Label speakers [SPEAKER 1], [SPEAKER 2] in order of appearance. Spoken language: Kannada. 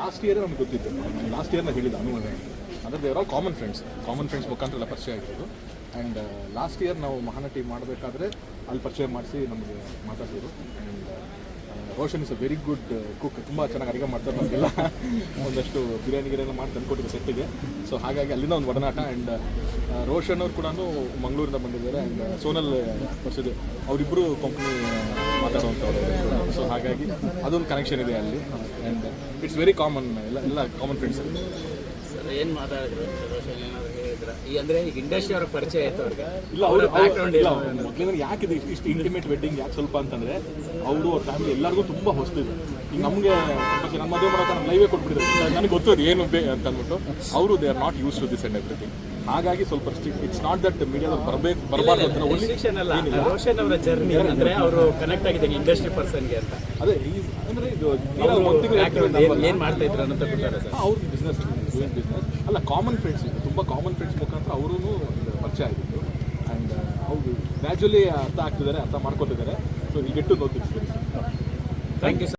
[SPEAKER 1] ಲಾಸ್ಟ್ ಇಯರ್ ನಮ್ಗೆ ಗೊತ್ತಿತ್ತು. ಲಾಸ್ಟ್ ಇಯರ್ನ ಹೇಳಿದ ಅನು ಅಂದರೆ ದೇವರ ಕಾಮನ್ ಫ್ರೆಂಡ್ಸ್ ಕಾಮನ್ ಫ್ರೆಂಡ್ಸ್ ಮುಖಾಂತರ ಎಲ್ಲ ಪರಿಚಯ ಆಗಿರೋದು. ಆ್ಯಂಡ್ ಲಾಸ್ಟ್ ಇಯರ್ ನಾವು ಮಹಾನಟಿ ಮಾಡಬೇಕಾದ್ರೆ ಅಲ್ಲಿ ಪರಿಚಯ ಮಾಡಿಸಿ ನಮಗೆ ಮಾತಾಡಿದ್ರು and Roshan is a very good cook ತುಂಬ ಚೆನ್ನಾಗಿ ಅಡುಗೆ ಮಾಡ್ತಾರೆ ನಮಗೆಲ್ಲ. ಒಂದಷ್ಟು ಬಿರಿಯಾನಿ ಗಿರಿಯಾನಿ ಮಾಡಿ ತಂದುಕೊಟ್ಟಿದ್ರು ಸೆಟ್ಟಿಗೆ. ಸೊ ಹಾಗಾಗಿ ಅಲ್ಲಿಂದ ಒಂದು ಒಡನಾಟ. ಆ್ಯಂಡ್ ರೋಷನ್ ಅವ್ರು ಕೂಡ ಮಂಗಳೂರಿಂದ ಬಂದಿದ್ದಾರೆ. ಆ್ಯಂಡ್ ಸೋನಲ್ ಬರ್ಸಿದೆ ಅವರಿಬ್ಬರು ಕಂಪ್ನಿ ಮಾತಾಡುವಂಥವ್ರು ಸೊ ಹಾಗಾಗಿ ಅದೊಂದು ಕನೆಕ್ಷನ್ ಇದೆ ಅಲ್ಲಿ. ಆ್ಯಂಡ್ ಇಟ್ಸ್ ವೆರಿ ಕಾಮನ್ ಎಲ್ಲ ಎಲ್ಲ ಕಾಮನ್ ಫ್ರೆಂಡ್ಸ್
[SPEAKER 2] ಸರ್ ಏನು ಮಾತಾಡಿದ್ರು? ಈ ಅಂದರೆ ಇಂಡಸ್ಟ್ರಿ ಅವ್ರ ಪರಿಚಯ ಆಯ್ತು ಅವ್ರಿಗೆ.
[SPEAKER 1] ಇಲ್ಲ ಅವರು ಬ್ಯಾಕ್ಗ್ರೌಂಡ್ ಇಲ್ಲ ಮೊದಲಿನ ಯಾಕೆ ಇದು ಇಷ್ಟು ಇಂಟಿಮೇಟ್ ವೆಡ್ಡಿಂಗ್ ಯಾಕೆ ಸ್ವಲ್ಪ ಅಂತಂದ್ರೆ ಅವರು ಅವ್ರ ಫ್ಯಾಮಿಲಿ ಎಲ್ಲರಿಗೂ ತುಂಬ ಹೊಸ್ತಿದೆ ಈಗ ನಮಗೆ ನಮ್ಮ ಮದುವೆ ಮಾಡೋಕೆ ನಮ್ಮ ಲೈವೇ ಕೊಟ್ಬಿಟ್ಟಿದ್ರು ನನಗೆ ಗೊತ್ತದು ಏನು ಬೇ ಅಂತ ಅಂದ್ಬಿಟ್ಟು ಅವರು they are not use to this and everything ಹಾಗಾಗಿ ಸ್ವಲ್ಪ ಇಟ್ಸ್ ನಾಟ್ ದಟ್ ಮೀಡಿಯಾದಲ್ಲಿ ಬರಬೇಕು ಬರಬಾರ್ದು ಅಂತ
[SPEAKER 2] ರೋಷನ್ ಅವರ ಜರ್ನಿ ಅಂದ್ರೆ ಅವರು ಕನೆಕ್ಟ್ ಆಗಿದೆ ಇಂಡಸ್ಟ್ರಿ ಪರ್ಸನ್ಗೆ ಅಂತ.
[SPEAKER 1] ಅದೇ ಅಂದ್ರೆ ಇದು
[SPEAKER 2] ಏನು ಮಾಡ್ತಾ ಇದ್ರು ಅಂತ
[SPEAKER 1] ಅವ್ರಿಗೆ ಬಿಸ್ನೆಸ್ ಬಿಸ್ನೆಸ್ ಅಲ್ಲ ಕಾಮನ್ ಫ್ರೆಂಡ್ಸ್ ಇದು ತುಂಬ ಕಾಮನ್ ಫ್ರೆಂಡ್ಸ್ ಮುಖಾಂತರ ಅವರು ಪರಿಚಯ ಆಗಿತ್ತು ಆ್ಯಂಡ್ ಹೌದು ಗ್ರ್ಯಾಜುಲಿ ಅರ್ಥ ಆಗ್ತಿದ್ದಾರೆ ಅರ್ಥ ಮಾಡ್ಕೊತಿದ್ದಾರೆ. ಸೊ ಈ ಗೆಟ್ಟು ನೋ
[SPEAKER 2] ಥ್ಯಾಂಕ್ ಯು